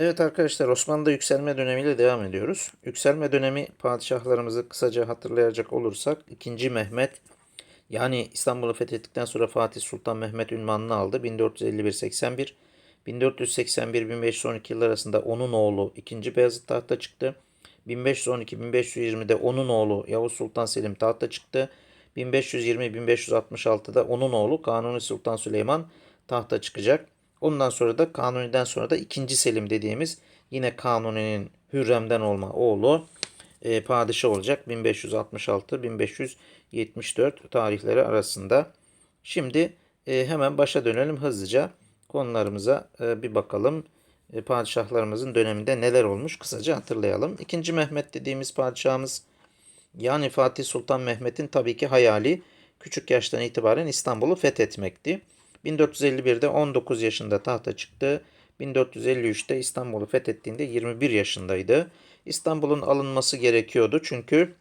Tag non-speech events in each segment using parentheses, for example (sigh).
Evet arkadaşlar Osmanlı'da yükselme dönemiyle devam ediyoruz. Yükselme dönemi padişahlarımızı kısaca hatırlayacak olursak 2. Mehmet yani İstanbul'u fethettikten sonra Fatih Sultan Mehmet ünvanını aldı. 1451-81 1481-1512 yıllar arasında onun oğlu 2. Beyazıt tahta çıktı. 1512-1520'de onun oğlu Yavuz Sultan Selim tahta çıktı. 1520-1566'da onun oğlu Kanuni Sultan Süleyman tahta çıkacak. Ondan sonra da Kanuni'den sonra da 2. Selim dediğimiz yine Kanuni'nin Hürrem'den olma oğlu e, padişah olacak 1566-1574 tarihleri arasında. Şimdi e, hemen başa dönelim hızlıca konularımıza e, bir bakalım. E, padişahlarımızın döneminde neler olmuş kısaca hatırlayalım. İkinci Mehmet dediğimiz padişahımız yani Fatih Sultan Mehmet'in tabii ki hayali küçük yaştan itibaren İstanbul'u fethetmekti. 1451'de 19 yaşında tahta çıktı. 1453'te İstanbul'u fethettiğinde 21 yaşındaydı. İstanbul'un alınması gerekiyordu çünkü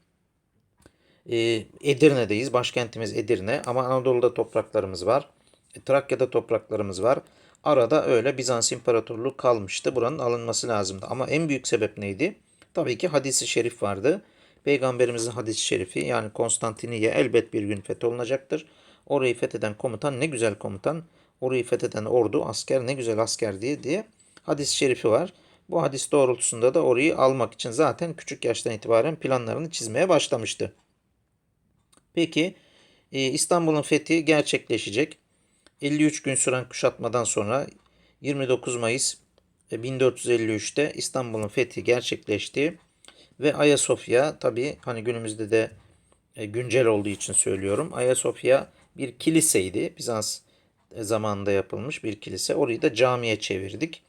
e, Edirne'deyiz. Başkentimiz Edirne ama Anadolu'da topraklarımız var. E, Trakya'da topraklarımız var. Arada öyle Bizans İmparatorluğu kalmıştı. Buranın alınması lazımdı. Ama en büyük sebep neydi? Tabii ki hadisi şerif vardı. Peygamberimizin hadisi şerifi yani Konstantiniye elbet bir gün fetholunacaktır. Orayı fetheden komutan ne güzel komutan. Orayı fetheden ordu asker ne güzel asker diye diye hadis-i şerifi var. Bu hadis doğrultusunda da orayı almak için zaten küçük yaştan itibaren planlarını çizmeye başlamıştı. Peki e, İstanbul'un fethi gerçekleşecek. 53 gün süren kuşatmadan sonra 29 Mayıs 1453'te İstanbul'un fethi gerçekleşti. Ve Ayasofya tabi hani günümüzde de e, güncel olduğu için söylüyorum. Ayasofya bir kiliseydi. Bizans zamanında yapılmış bir kilise. Orayı da camiye çevirdik.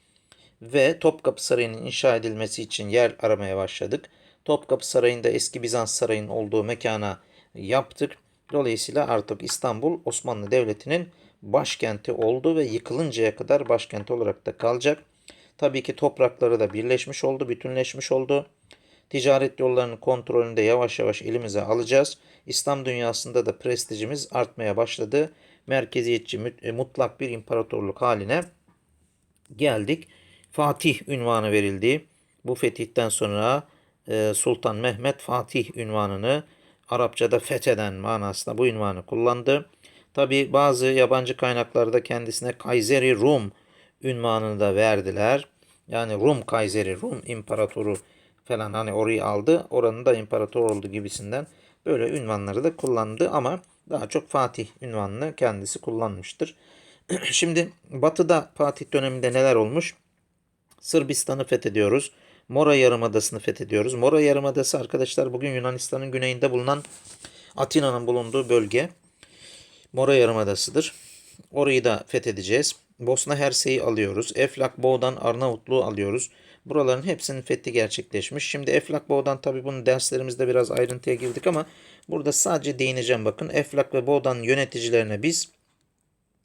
Ve Topkapı Sarayı'nın inşa edilmesi için yer aramaya başladık. Topkapı Sarayı'nda eski Bizans Sarayı'nın olduğu mekana yaptık. Dolayısıyla artık İstanbul Osmanlı Devleti'nin başkenti oldu ve yıkılıncaya kadar başkenti olarak da kalacak. Tabii ki toprakları da birleşmiş oldu, bütünleşmiş oldu. Ticaret yollarının kontrolünü de yavaş yavaş elimize alacağız. İslam dünyasında da prestijimiz artmaya başladı. Merkeziyetçi e, mutlak bir imparatorluk haline geldik. Fatih ünvanı verildi. Bu fetihten sonra e, Sultan Mehmet Fatih ünvanını Arapçada fetheden manasında bu ünvanı kullandı. Tabi bazı yabancı kaynaklarda kendisine Kayseri Rum ünvanını da verdiler. Yani Rum Kayseri, Rum İmparatoru falan hani orayı aldı. Oranın da imparator oldu gibisinden böyle ünvanları da kullandı ama daha çok Fatih ünvanını kendisi kullanmıştır. (clears throat) Şimdi Batı'da Fatih döneminde neler olmuş? Sırbistan'ı fethediyoruz. Mora Yarımadası'nı fethediyoruz. Mora Yarımadası arkadaşlar bugün Yunanistan'ın güneyinde bulunan Atina'nın bulunduğu bölge. Mora Yarımadası'dır. Orayı da fethedeceğiz. Bosna Hersey'i alıyoruz. Eflak Boğdan Arnavutluğu alıyoruz. Buraların hepsinin fethi gerçekleşmiş. Şimdi Eflak Boğdan tabi bunun derslerimizde biraz ayrıntıya girdik ama burada sadece değineceğim bakın. Eflak ve Boğdan yöneticilerine biz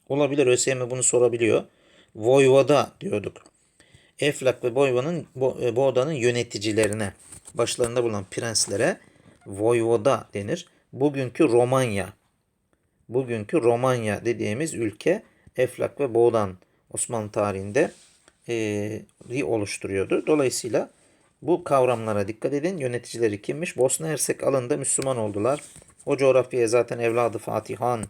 olabilir ÖSYM bunu sorabiliyor. Voyvoda diyorduk. Eflak ve Boyva'nın e, Boğda'nın yöneticilerine başlarında bulunan prenslere Voyvoda denir. Bugünkü Romanya bugünkü Romanya dediğimiz ülke Eflak ve Boğdan Osmanlı tarihinde e, oluşturuyordu. Dolayısıyla bu kavramlara dikkat edin. Yöneticileri kimmiş? Bosna Hersek alında Müslüman oldular. O coğrafyaya zaten evladı Fatih Han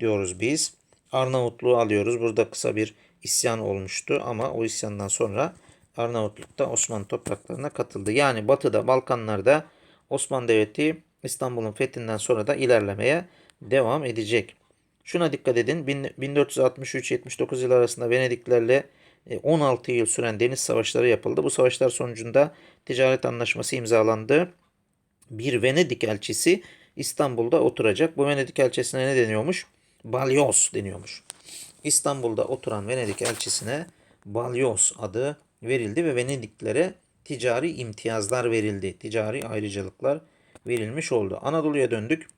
diyoruz biz. Arnavutluğu alıyoruz. Burada kısa bir isyan olmuştu ama o isyandan sonra Arnavutluk'ta Osmanlı topraklarına katıldı. Yani batıda Balkanlarda Osmanlı Devleti İstanbul'un fethinden sonra da ilerlemeye devam edecek. Şuna dikkat edin. 1463-79 yıl arasında Venediklerle 16 e, yıl süren deniz savaşları yapıldı. Bu savaşlar sonucunda ticaret anlaşması imzalandı. Bir Venedik elçisi İstanbul'da oturacak. Bu Venedik elçisine ne deniyormuş? Balyoz deniyormuş. İstanbul'da oturan Venedik elçisine Balyoz adı verildi ve Venediklere ticari imtiyazlar verildi. Ticari ayrıcalıklar verilmiş oldu. Anadolu'ya döndük.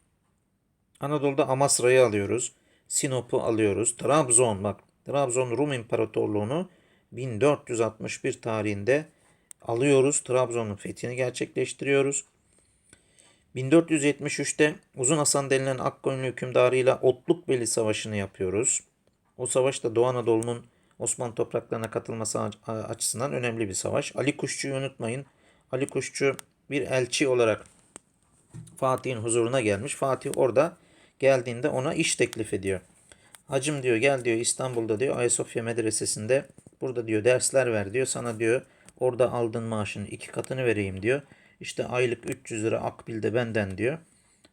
Anadolu'da Amasra'yı alıyoruz. Sinop'u alıyoruz. Trabzon bak Trabzon Rum İmparatorluğu'nu 1461 tarihinde alıyoruz. Trabzon'un fethini gerçekleştiriyoruz. 1473'te Uzun Hasan denilen Akkoyunlu hükümdarıyla Otlukbeli Savaşı'nı yapıyoruz. O savaşta Doğu Anadolu'nun Osmanlı topraklarına katılması açısından önemli bir savaş. Ali Kuşçu'yu unutmayın. Ali Kuşçu bir elçi olarak Fatih'in huzuruna gelmiş. Fatih orada geldiğinde ona iş teklif ediyor. Hacım diyor gel diyor İstanbul'da diyor Ayasofya Medresesi'nde burada diyor dersler ver diyor. Sana diyor orada aldığın maaşın iki katını vereyim diyor. İşte aylık 300 lira akbilde benden diyor.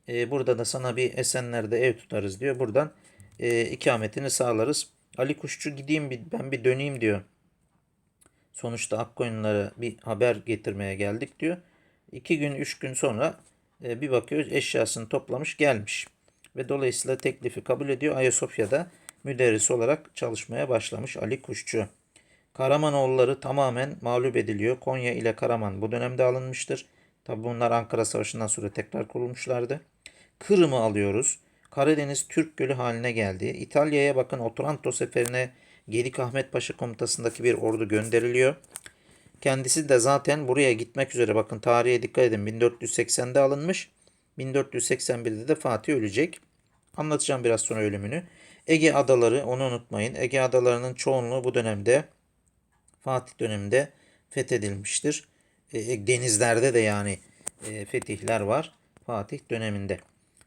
E, burada da sana bir Esenler'de ev tutarız diyor. Buradan e, ikametini sağlarız. Ali Kuşçu gideyim bir, ben bir döneyim diyor. Sonuçta Akkoyunlara bir haber getirmeye geldik diyor. İki gün, üç gün sonra e, bir bakıyoruz eşyasını toplamış gelmiş. Ve dolayısıyla teklifi kabul ediyor. Ayasofya'da müderris olarak çalışmaya başlamış Ali Kuşçu. Karamanoğulları tamamen mağlup ediliyor. Konya ile Karaman bu dönemde alınmıştır. Tabi bunlar Ankara Savaşı'ndan sonra tekrar kurulmuşlardı. Kırım'ı alıyoruz. Karadeniz Türk Gölü haline geldi. İtalya'ya bakın Otranto seferine Gedik Ahmet Paşa komutasındaki bir ordu gönderiliyor. Kendisi de zaten buraya gitmek üzere bakın tarihe dikkat edin 1480'de alınmış. 1481'de de Fatih ölecek. Anlatacağım biraz sonra ölümünü. Ege adaları onu unutmayın. Ege adalarının çoğunluğu bu dönemde Fatih döneminde fethedilmiştir. E, denizlerde de yani e, fetihler var Fatih döneminde.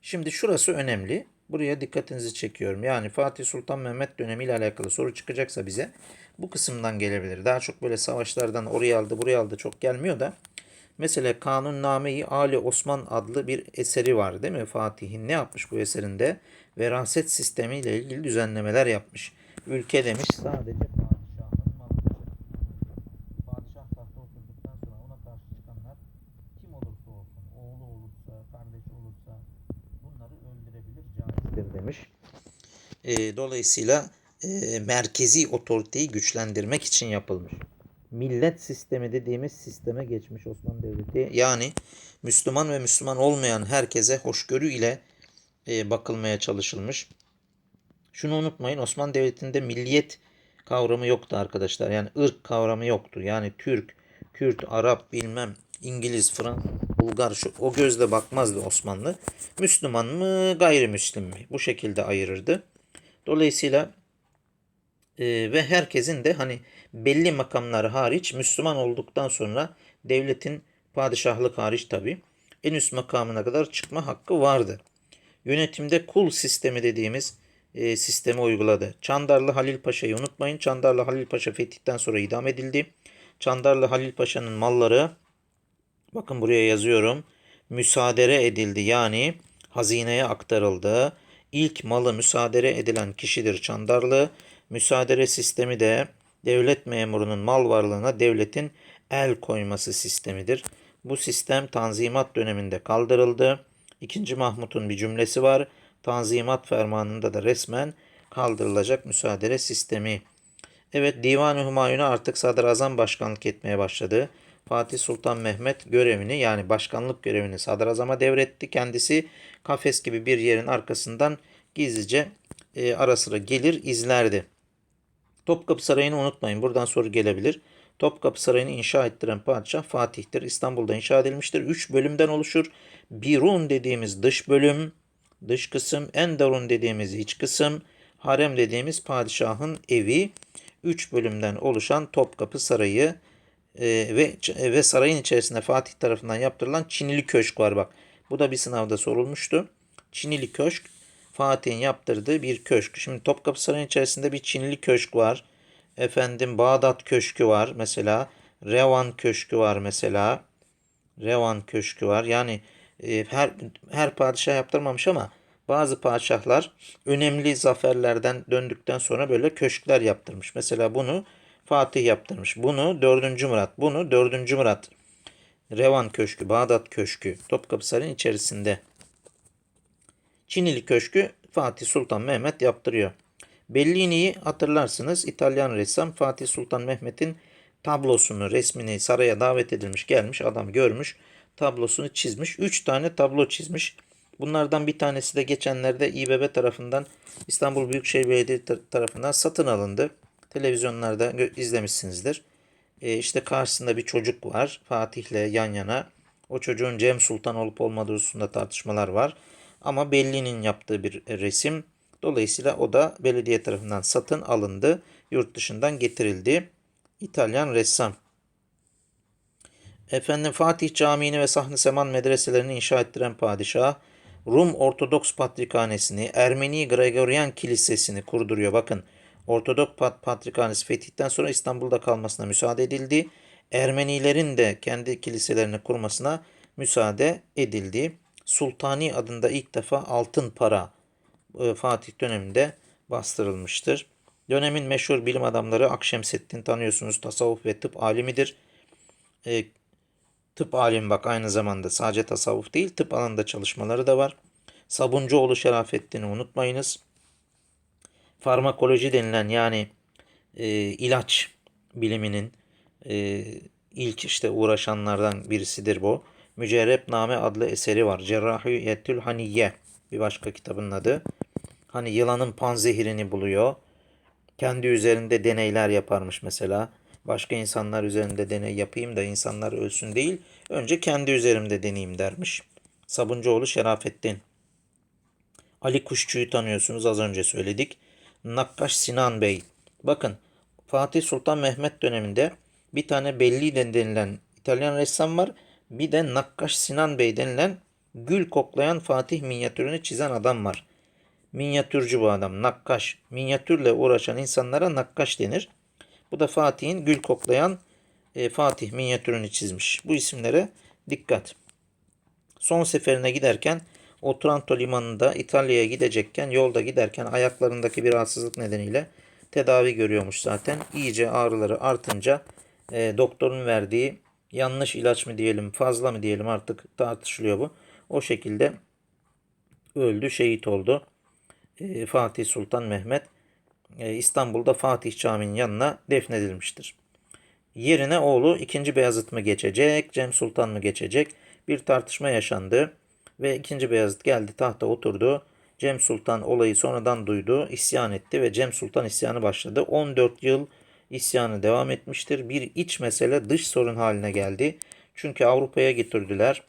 Şimdi şurası önemli. Buraya dikkatinizi çekiyorum. Yani Fatih Sultan Mehmet dönemiyle alakalı soru çıkacaksa bize bu kısımdan gelebilir. Daha çok böyle savaşlardan oraya aldı buraya aldı çok gelmiyor da. Mesela Kanunname-i Ali Osman adlı bir eseri var değil mi? Fatih'in ne yapmış bu eserinde? Veraset sistemiyle ilgili düzenlemeler yapmış. Ülke demiş sadece padişahın malıdır. Padişah tahta oturduktan sonra ona karşı çıkanlar kim olursa olsun, oğlu olursa, kardeşi olursa bunları öldürebilir, demiş. E, dolayısıyla e, merkezi otoriteyi güçlendirmek için yapılmış. Millet sistemi dediğimiz sisteme geçmiş Osmanlı Devleti. Yani Müslüman ve Müslüman olmayan herkese hoşgörü ile e, bakılmaya çalışılmış. Şunu unutmayın Osmanlı Devleti'nde milliyet kavramı yoktu arkadaşlar. Yani ırk kavramı yoktu. Yani Türk, Kürt, Arap bilmem İngiliz, Fransız, Bulgar şu o gözle bakmazdı Osmanlı. Müslüman mı, gayrimüslim mi? Bu şekilde ayırırdı. Dolayısıyla e, ve herkesin de hani belli makamları hariç Müslüman olduktan sonra devletin padişahlık hariç tabi en üst makamına kadar çıkma hakkı vardı. Yönetimde kul sistemi dediğimiz e, sistemi uyguladı. Çandarlı Halil Paşa'yı unutmayın. Çandarlı Halil Paşa fetihten sonra idam edildi. Çandarlı Halil Paşa'nın malları bakın buraya yazıyorum. Müsaadere edildi yani hazineye aktarıldı. İlk malı müsaadere edilen kişidir Çandarlı. Müsaadere sistemi de devlet memurunun mal varlığına devletin el koyması sistemidir. Bu sistem Tanzimat döneminde kaldırıldı. İkinci Mahmut'un bir cümlesi var. Tanzimat fermanında da resmen kaldırılacak müsaadele sistemi. Evet Divan-ı Hümayun'a artık sadrazam başkanlık etmeye başladı. Fatih Sultan Mehmet görevini yani başkanlık görevini sadrazama devretti. Kendisi kafes gibi bir yerin arkasından gizlice e, ara sıra gelir izlerdi. Topkapı Sarayı'nı unutmayın. Buradan soru gelebilir. Topkapı Sarayı'nı inşa ettiren padişah Fatih'tir. İstanbul'da inşa edilmiştir. Üç bölümden oluşur. Birun dediğimiz dış bölüm, dış kısım, Enderun dediğimiz iç kısım, harem dediğimiz padişahın evi. Üç bölümden oluşan Topkapı Sarayı e, ve ve sarayın içerisinde Fatih tarafından yaptırılan Çinili Köşk var bak. Bu da bir sınavda sorulmuştu. Çinili Köşk Fatih'in yaptırdığı bir köşk. Şimdi Topkapı Sarayı'nın içerisinde bir Çinili Köşk var. Efendim Bağdat Köşkü var mesela. Revan Köşkü var mesela. Revan Köşkü var. Yani e, her her padişah yaptırmamış ama bazı padişahlar önemli zaferlerden döndükten sonra böyle köşkler yaptırmış. Mesela bunu Fatih yaptırmış. Bunu 4. Murat. Bunu 4. Murat. Revan Köşkü, Bağdat Köşkü, Topkapı Sarayı'nın içerisinde. Çinili Köşkü Fatih Sultan Mehmet yaptırıyor. Bellini'yi hatırlarsınız. İtalyan ressam Fatih Sultan Mehmet'in tablosunu, resmini saraya davet edilmiş, gelmiş, adam görmüş, tablosunu çizmiş. Üç tane tablo çizmiş. Bunlardan bir tanesi de geçenlerde İBB tarafından İstanbul Büyükşehir Belediyesi tarafından satın alındı. Televizyonlarda izlemişsinizdir. E işte karşısında bir çocuk var Fatih'le yan yana. O çocuğun Cem Sultan olup olmadığı hususunda tartışmalar var. Ama Belli'nin yaptığı bir resim. Dolayısıyla o da belediye tarafından satın alındı. yurt dışından getirildi. İtalyan ressam. Efendim Fatih Camii'ni ve Sahn-ı Seman medreselerini inşa ettiren padişah Rum Ortodoks Patrikhanesi'ni, Ermeni Gregorian Kilisesi'ni kurduruyor. Bakın Ortodoks Pat Patrikhanesi fetihten sonra İstanbul'da kalmasına müsaade edildi. Ermenilerin de kendi kiliselerini kurmasına müsaade edildi. Sultani adında ilk defa altın para e, Fatih döneminde bastırılmıştır. Dönemin meşhur bilim adamları Akşemseddin tanıyorsunuz. Tasavvuf ve tıp alimidir. E, tıp alimi bak aynı zamanda sadece tasavvuf değil tıp alanında çalışmaları da var. Sabuncuoğlu Şerafettin'i unutmayınız. Farmakoloji denilen yani e, ilaç biliminin e, ilk işte uğraşanlardan birisidir bu. Mücerrepname adlı eseri var. Cerrahiyetül Haniye bir başka kitabın adı. Hani yılanın panzehirini buluyor. Kendi üzerinde deneyler yaparmış mesela. Başka insanlar üzerinde deney yapayım da insanlar ölsün değil. Önce kendi üzerimde deneyeyim dermiş. Sabuncuoğlu Şerafettin. Ali Kuşçu'yu tanıyorsunuz az önce söyledik. Nakkaş Sinan Bey. Bakın Fatih Sultan Mehmet döneminde bir tane belli denilen İtalyan ressam var. Bir de Nakkaş Sinan Bey denilen gül koklayan Fatih minyatürünü çizen adam var. Minyatürcü bu adam. Nakkaş. Minyatürle uğraşan insanlara nakkaş denir. Bu da Fatih'in gül koklayan e, Fatih minyatürünü çizmiş. Bu isimlere dikkat. Son seferine giderken Otranto limanında İtalya'ya gidecekken yolda giderken ayaklarındaki bir rahatsızlık nedeniyle tedavi görüyormuş zaten. İyice ağrıları artınca e, doktorun verdiği yanlış ilaç mı diyelim fazla mı diyelim artık tartışılıyor bu. O şekilde öldü şehit oldu. E, Fatih Sultan Mehmet e, İstanbul'da Fatih Camii'nin yanına defnedilmiştir. Yerine oğlu 2. Beyazıt mı geçecek, Cem Sultan mı geçecek? Bir tartışma yaşandı ve 2. Beyazıt geldi tahta oturdu. Cem Sultan olayı sonradan duydu, isyan etti ve Cem Sultan isyanı başladı. 14 yıl isyanı devam etmiştir. Bir iç mesele dış sorun haline geldi. Çünkü Avrupa'ya getirdiler.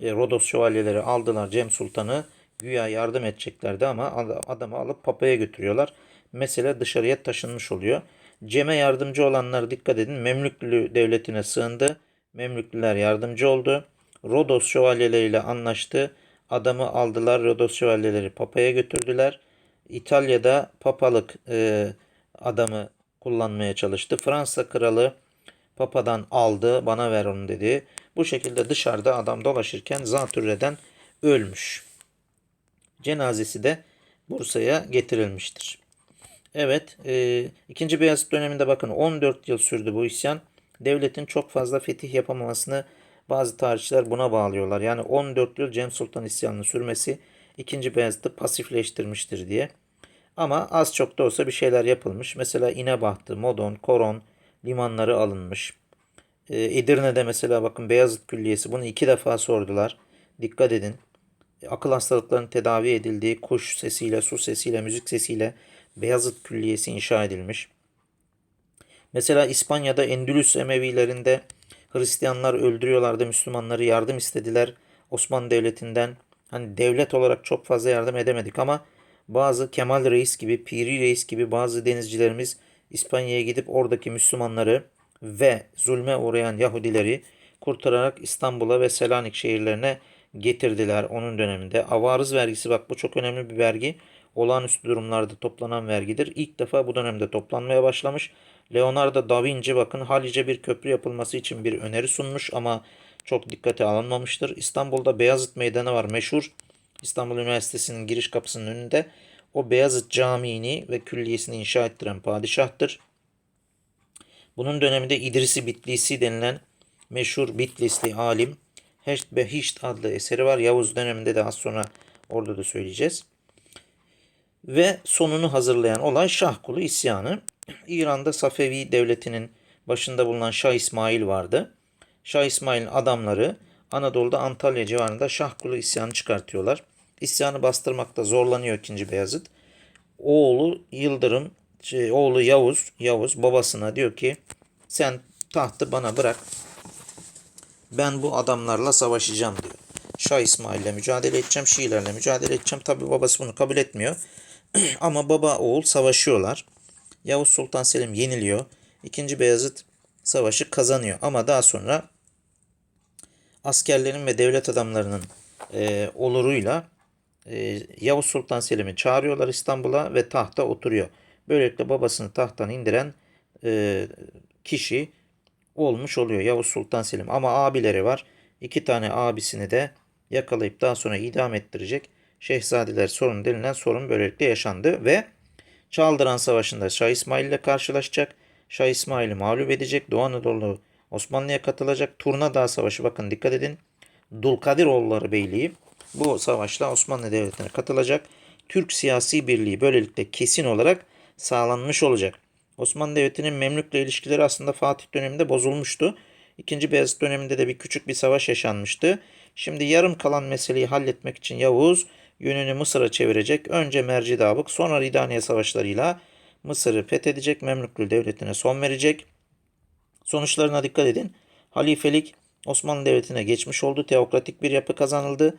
E, Rodos şövalyeleri aldılar Cem Sultan'ı. Güya yardım edeceklerdi ama adamı alıp papaya götürüyorlar. Mesele dışarıya taşınmış oluyor. Cem'e yardımcı olanlar dikkat edin Memlüklü devletine sığındı. Memlüklüler yardımcı oldu. Rodos şövalyeleriyle anlaştı. Adamı aldılar. Rodos şövalyeleri papaya götürdüler. İtalya'da papalık e, adamı kullanmaya çalıştı. Fransa kralı papadan aldı. Bana ver onu dedi. Bu şekilde dışarıda adam dolaşırken zatürreden ölmüş. Cenazesi de Bursa'ya getirilmiştir. Evet, e, 2. Beyazıt döneminde bakın 14 yıl sürdü bu isyan. Devletin çok fazla fetih yapamamasını bazı tarihçiler buna bağlıyorlar. Yani 14 yıl Cem Sultan isyanının sürmesi 2. Beyazıt'ı pasifleştirmiştir diye. Ama az çok da olsa bir şeyler yapılmış. Mesela İnebahtı, Modon, Koron limanları alınmış. E, Edirne'de mesela bakın Beyazıt Külliyesi bunu iki defa sordular. Dikkat edin. Akıl hastalıklarının tedavi edildiği kuş sesiyle, su sesiyle, müzik sesiyle Beyazıt Külliyesi inşa edilmiş. Mesela İspanya'da Endülüs Emevilerinde Hristiyanlar öldürüyorlardı, Müslümanları yardım istediler Osmanlı Devleti'nden. Hani devlet olarak çok fazla yardım edemedik ama bazı Kemal Reis gibi, Piri Reis gibi bazı denizcilerimiz İspanya'ya gidip oradaki Müslümanları ve zulme uğrayan Yahudileri kurtararak İstanbul'a ve Selanik şehirlerine getirdiler onun döneminde. Avarız vergisi bak bu çok önemli bir vergi olağanüstü durumlarda toplanan vergidir. İlk defa bu dönemde toplanmaya başlamış. Leonardo da Vinci bakın Halice bir köprü yapılması için bir öneri sunmuş ama çok dikkate alınmamıştır. İstanbul'da Beyazıt Meydanı var meşhur. İstanbul Üniversitesi'nin giriş kapısının önünde. O Beyazıt Camii'ni ve külliyesini inşa ettiren padişahtır. Bunun döneminde İdrisi Bitlisi denilen meşhur Bitlisli alim Heşt Behişt adlı eseri var. Yavuz döneminde de az sonra orada da söyleyeceğiz. Ve sonunu hazırlayan olay Şahkulu isyanı. İran'da Safevi devletinin başında bulunan Şah İsmail vardı. Şah İsmail'in adamları Anadolu'da Antalya civarında Şahkulu isyanı çıkartıyorlar. İsyanı bastırmakta zorlanıyor 2. Beyazıt. Oğlu Yıldırım, şey, oğlu Yavuz, Yavuz babasına diyor ki sen tahtı bana bırak. Ben bu adamlarla savaşacağım diyor. Şah İsmail'le mücadele edeceğim, Şiilerle mücadele edeceğim. Tabi babası bunu kabul etmiyor. (clears throat) Ama baba oğul savaşıyorlar. Yavuz Sultan Selim yeniliyor. İkinci Beyazıt savaşı kazanıyor. Ama daha sonra askerlerin ve devlet adamlarının e, oluruyla e, Yavuz Sultan Selim'i çağırıyorlar İstanbul'a ve tahta oturuyor. Böylelikle babasını tahttan indiren e, kişi olmuş oluyor Yavuz Sultan Selim. Ama abileri var. İki tane abisini de yakalayıp daha sonra idam ettirecek. Şehzadeler sorunu denilen sorun böylelikle yaşandı ve Çaldıran Savaşı'nda Şah İsmail ile karşılaşacak. Şah İsmail'i mağlup edecek. Doğu Anadolu Osmanlı'ya katılacak. Turna Dağı Savaşı bakın dikkat edin. Dulkadiroğulları Beyliği bu savaşla Osmanlı Devleti'ne katılacak. Türk siyasi birliği böylelikle kesin olarak sağlanmış olacak. Osmanlı Devleti'nin Memlük'le ilişkileri aslında Fatih döneminde bozulmuştu. İkinci Beyazıt döneminde de bir küçük bir savaş yaşanmıştı. Şimdi yarım kalan meseleyi halletmek için Yavuz yönünü Mısır'a çevirecek. Önce Mercidabık sonra Ridaniye savaşlarıyla Mısır'ı fethedecek. Memlüklü devletine son verecek. Sonuçlarına dikkat edin. Halifelik Osmanlı Devleti'ne geçmiş oldu. Teokratik bir yapı kazanıldı.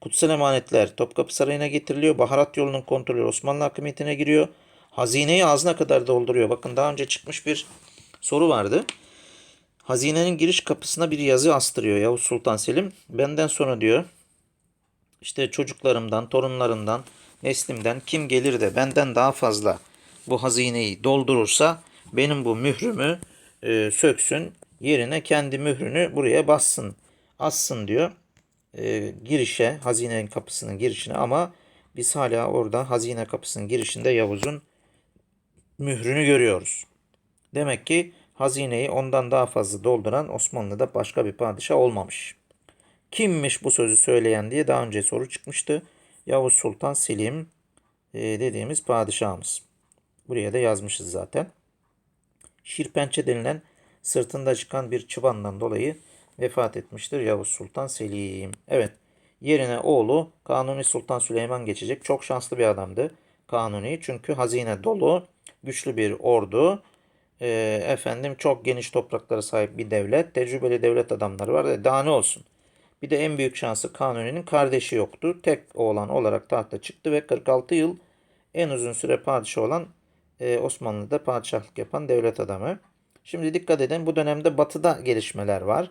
Kutsal emanetler Topkapı Sarayı'na getiriliyor. Baharat yolunun kontrolü Osmanlı hakimiyetine giriyor. Hazineyi ağzına kadar dolduruyor. Bakın daha önce çıkmış bir soru vardı. Hazinenin giriş kapısına bir yazı astırıyor Yavuz Sultan Selim. Benden sonra diyor işte çocuklarımdan, torunlarımdan, neslimden kim gelir de benden daha fazla bu hazineyi doldurursa benim bu mührümü e, söksün yerine kendi mührünü buraya bassın, assın diyor e, girişe, hazinenin kapısının girişine ama biz hala orada hazine kapısının girişinde Yavuz'un mührünü görüyoruz. Demek ki hazineyi ondan daha fazla dolduran Osmanlı'da başka bir padişah olmamış. Kimmiş bu sözü söyleyen diye daha önce soru çıkmıştı. Yavuz Sultan Selim e, dediğimiz padişahımız. Buraya da yazmışız zaten. Şirpençe denilen sırtında çıkan bir çıbandan dolayı vefat etmiştir Yavuz Sultan Selim. Evet yerine oğlu Kanuni Sultan Süleyman geçecek. Çok şanslı bir adamdı Kanuni çünkü hazine dolu güçlü bir ordu e, efendim çok geniş topraklara sahip bir devlet tecrübeli devlet adamları var e, daha ne olsun. Bir de en büyük şansı Kanuni'nin kardeşi yoktu. Tek oğlan olarak tahta çıktı ve 46 yıl en uzun süre padişah olan e, Osmanlı'da padişahlık yapan devlet adamı. Şimdi dikkat edin bu dönemde batıda gelişmeler var.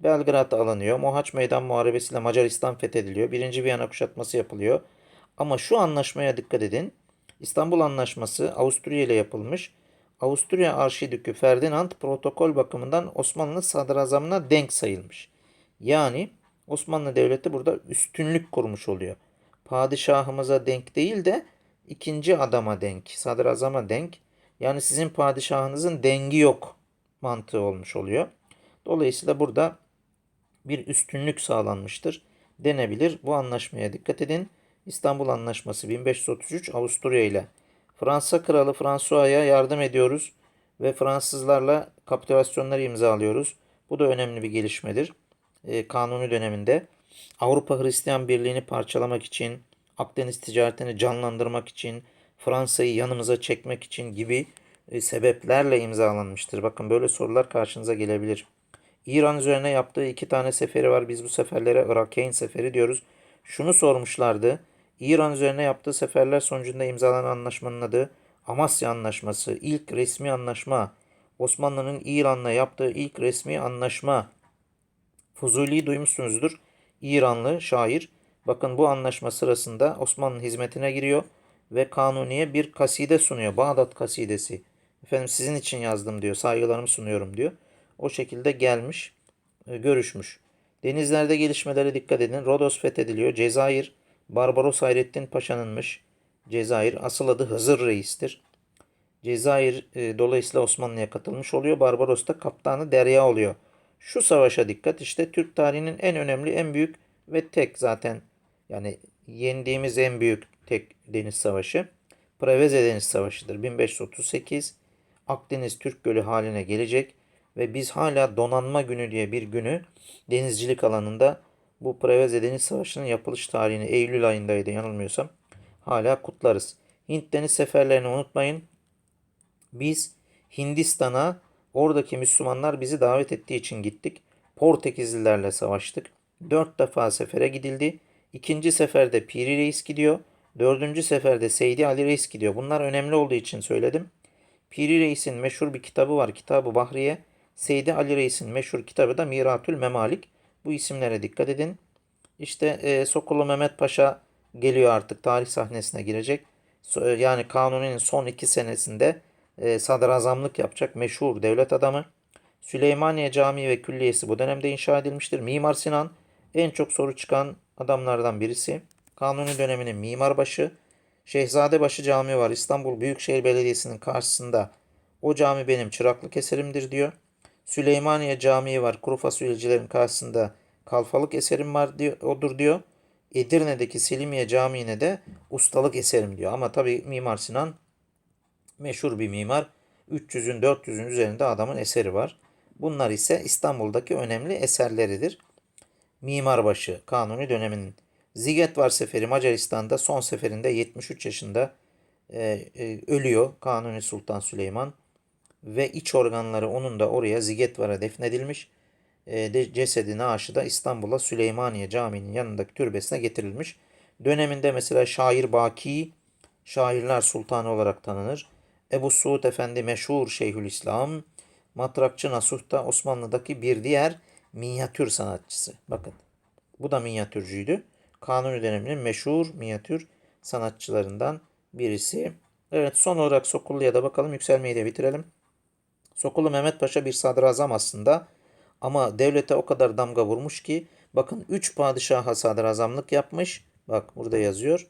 Belgrad alınıyor. Mohaç Meydan Muharebesiyle Macaristan fethediliyor. Birinci Viyana kuşatması yapılıyor. Ama şu anlaşmaya dikkat edin. İstanbul Anlaşması Avusturya ile yapılmış. Avusturya Arşidükü Ferdinand protokol bakımından Osmanlı sadrazamına denk sayılmış. Yani Osmanlı Devleti burada üstünlük kurmuş oluyor. Padişahımıza denk değil de ikinci adama denk, sadrazama denk. Yani sizin padişahınızın dengi yok mantığı olmuş oluyor. Dolayısıyla burada bir üstünlük sağlanmıştır denebilir. Bu anlaşmaya dikkat edin. İstanbul Anlaşması 1533 Avusturya ile Fransa Kralı François'a yardım ediyoruz ve Fransızlarla kapitülasyonları imzalıyoruz. Bu da önemli bir gelişmedir. E, kanuni döneminde Avrupa Hristiyan Birliği'ni parçalamak için, Akdeniz ticaretini canlandırmak için, Fransa'yı yanımıza çekmek için gibi e, sebeplerle imzalanmıştır. Bakın böyle sorular karşınıza gelebilir. İran üzerine yaptığı iki tane seferi var. Biz bu seferlere Irakeyn seferi diyoruz. Şunu sormuşlardı. İran üzerine yaptığı seferler sonucunda imzalanan anlaşmanın adı Amasya Anlaşması. İlk resmi anlaşma. Osmanlı'nın İran'la yaptığı ilk resmi anlaşma. Fuzuli'yi duymuşsunuzdur. İranlı şair. Bakın bu anlaşma sırasında Osmanlı hizmetine giriyor ve Kanuni'ye bir kaside sunuyor. Bağdat kasidesi. Efendim sizin için yazdım diyor. Saygılarımı sunuyorum diyor. O şekilde gelmiş, e, görüşmüş. Denizlerde gelişmelere dikkat edin. Rodos fethediliyor. Cezayir, Barbaros Hayrettin Paşa'nınmış. Cezayir, asıl adı Hızır Reis'tir. Cezayir e, dolayısıyla Osmanlı'ya katılmış oluyor. Barbaros da kaptanı Derya oluyor. Şu savaşa dikkat. İşte Türk tarihinin en önemli, en büyük ve tek zaten yani yendiğimiz en büyük tek deniz savaşı. Preveze Deniz Savaşı'dır. 1538 Akdeniz Türk Gölü haline gelecek ve biz hala donanma günü diye bir günü denizcilik alanında bu Preveze Deniz Savaşı'nın yapılış tarihini Eylül ayındaydı yanılmıyorsam hala kutlarız. Hint deniz seferlerini unutmayın. Biz Hindistan'a oradaki Müslümanlar bizi davet ettiği için gittik. Portekizlilerle savaştık. Dört defa sefere gidildi. İkinci seferde Piri Reis gidiyor. Dördüncü seferde Seydi Ali Reis gidiyor. Bunlar önemli olduğu için söyledim. Piri Reis'in meşhur bir kitabı var. Kitabı Bahriye. Seydi Ali Reis'in meşhur kitabı da Miratül Memalik. Bu isimlere dikkat edin. İşte e, Sokullu Mehmet Paşa geliyor artık tarih sahnesine girecek. Yani Kanuni'nin son iki senesinde e, sadrazamlık yapacak meşhur devlet adamı. Süleymaniye Camii ve Külliyesi bu dönemde inşa edilmiştir. Mimar Sinan en çok soru çıkan adamlardan birisi. Kanuni döneminin mimarbaşı. Şehzadebaşı Camii var İstanbul Büyükşehir Belediyesi'nin karşısında. O cami benim çıraklık eserimdir diyor. Süleymaniye Camii var kuru fasulyecilerin karşısında kalfalık eserim var diyor, odur diyor. Edirne'deki Selimiye Camii'ne de ustalık eserim diyor. Ama tabii Mimar Sinan meşhur bir mimar. 300'ün 400'ün üzerinde adamın eseri var. Bunlar ise İstanbul'daki önemli eserleridir. Mimarbaşı Kanuni döneminin. Ziget var seferi Macaristan'da son seferinde 73 yaşında e, e, ölüyor Kanuni Sultan Süleyman ve iç organları onun da oraya Zigetvar'a defnedilmiş. E, de, cesedi naaşı da İstanbul'a Süleymaniye Camii'nin yanındaki türbesine getirilmiş. Döneminde mesela şair Baki, şairler sultanı olarak tanınır. Ebu Suud Efendi meşhur Şeyhülislam, Matrakçı Nasuh da Osmanlı'daki bir diğer minyatür sanatçısı. Bakın bu da minyatürcüydü. Kanuni döneminin meşhur minyatür sanatçılarından birisi. Evet son olarak Sokullu'ya da bakalım. Yükselmeyi de bitirelim. Sokullu Mehmet Paşa bir sadrazam aslında. Ama devlete o kadar damga vurmuş ki bakın 3 padişaha sadrazamlık yapmış. Bak burada yazıyor.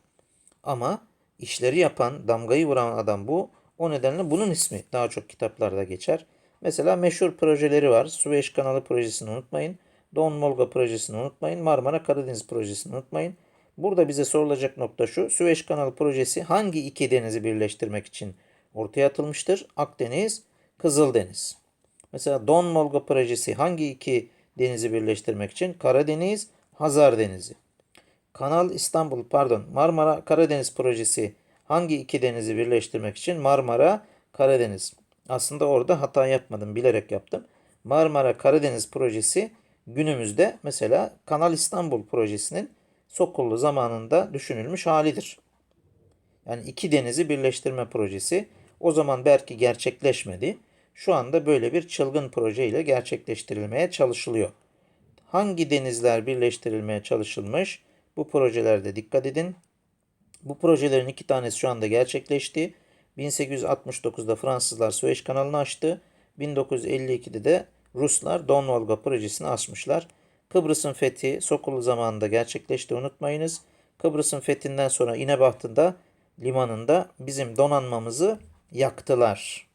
Ama işleri yapan, damgayı vuran adam bu. O nedenle bunun ismi daha çok kitaplarda geçer. Mesela meşhur projeleri var. Süveyş Kanalı projesini unutmayın. Don Volga projesini unutmayın. Marmara Karadeniz projesini unutmayın. Burada bize sorulacak nokta şu. Süveyş Kanalı projesi hangi iki denizi birleştirmek için ortaya atılmıştır? Akdeniz, Kızıldeniz. Mesela Don Volga projesi hangi iki denizi birleştirmek için? Karadeniz, Hazar Denizi. Kanal İstanbul pardon Marmara Karadeniz projesi hangi iki denizi birleştirmek için? Marmara Karadeniz. Aslında orada hata yapmadım bilerek yaptım. Marmara Karadeniz projesi günümüzde mesela Kanal İstanbul projesinin Sokullu zamanında düşünülmüş halidir. Yani iki denizi birleştirme projesi o zaman belki gerçekleşmedi. Şu anda böyle bir çılgın proje ile gerçekleştirilmeye çalışılıyor. Hangi denizler birleştirilmeye çalışılmış? Bu projelerde dikkat edin. Bu projelerin iki tanesi şu anda gerçekleşti. 1869'da Fransızlar Süveyş kanalını açtı. 1952'de de Ruslar Don Volga projesini açmışlar. Kıbrıs'ın fethi Sokullu zamanında gerçekleşti unutmayınız. Kıbrıs'ın fethinden sonra İnebahtı'da limanında bizim donanmamızı yaktılar.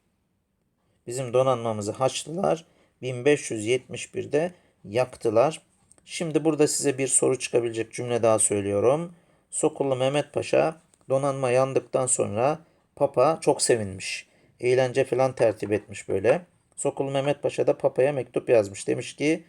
Bizim donanmamızı haçlılar 1571'de yaktılar. Şimdi burada size bir soru çıkabilecek cümle daha söylüyorum. Sokullu Mehmet Paşa donanma yandıktan sonra Papa çok sevinmiş. Eğlence falan tertip etmiş böyle. Sokullu Mehmet Paşa da Papa'ya mektup yazmış. Demiş ki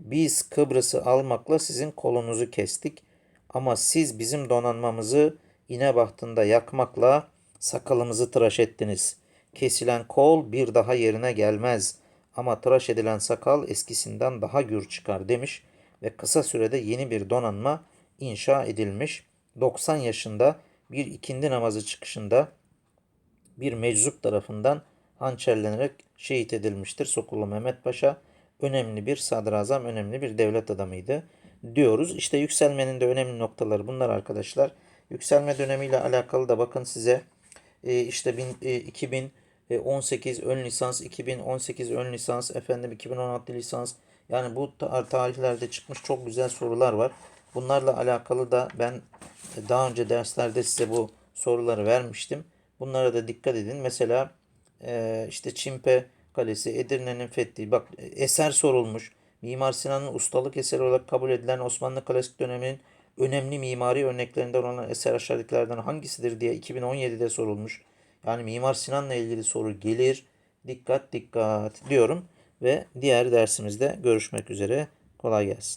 biz Kıbrıs'ı almakla sizin kolunuzu kestik. Ama siz bizim donanmamızı İnebahtı'nda yakmakla sakalımızı tıraş ettiniz. Kesilen kol bir daha yerine gelmez. Ama tıraş edilen sakal eskisinden daha gür çıkar demiş ve kısa sürede yeni bir donanma inşa edilmiş. 90 yaşında bir ikindi namazı çıkışında bir meczup tarafından hançerlenerek şehit edilmiştir. Sokullu Mehmet Paşa önemli bir sadrazam, önemli bir devlet adamıydı diyoruz. İşte yükselmenin de önemli noktaları bunlar arkadaşlar. Yükselme dönemiyle alakalı da bakın size e, işte bin, e, 2018 ön lisans, 2018 ön lisans, efendim 2016 lisans yani bu tar- tarihlerde çıkmış çok güzel sorular var. Bunlarla alakalı da ben daha önce derslerde size bu soruları vermiştim. Bunlara da dikkat edin. Mesela e, işte Çimpe Kalesi, Edirne'nin fethi. Bak eser sorulmuş. Mimar Sinan'ın ustalık eseri olarak kabul edilen Osmanlı klasik döneminin önemli mimari örneklerinden olan eser aşağıdakilerden hangisidir diye 2017'de sorulmuş. Yani Mimar Sinan'la ilgili soru gelir. Dikkat dikkat diyorum ve diğer dersimizde görüşmek üzere. Kolay gelsin.